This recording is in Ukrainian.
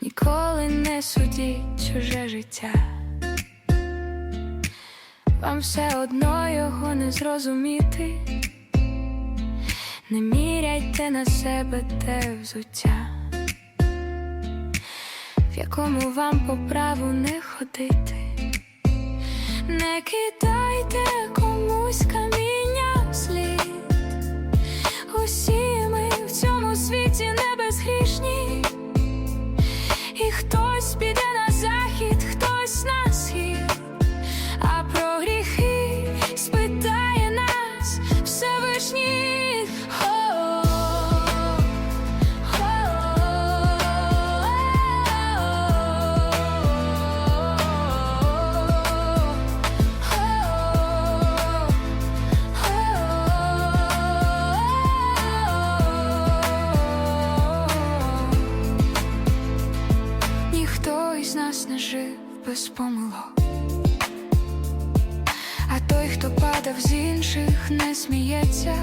ніколи не судіть чуже життя. Вам все одно його не зрозуміти. Не міряйте на себе те взуття, в якому вам по праву не ходити. Не кидайте комусь Speed it up. Нас не жив без помилок. А той, хто падав з інших, не сміється,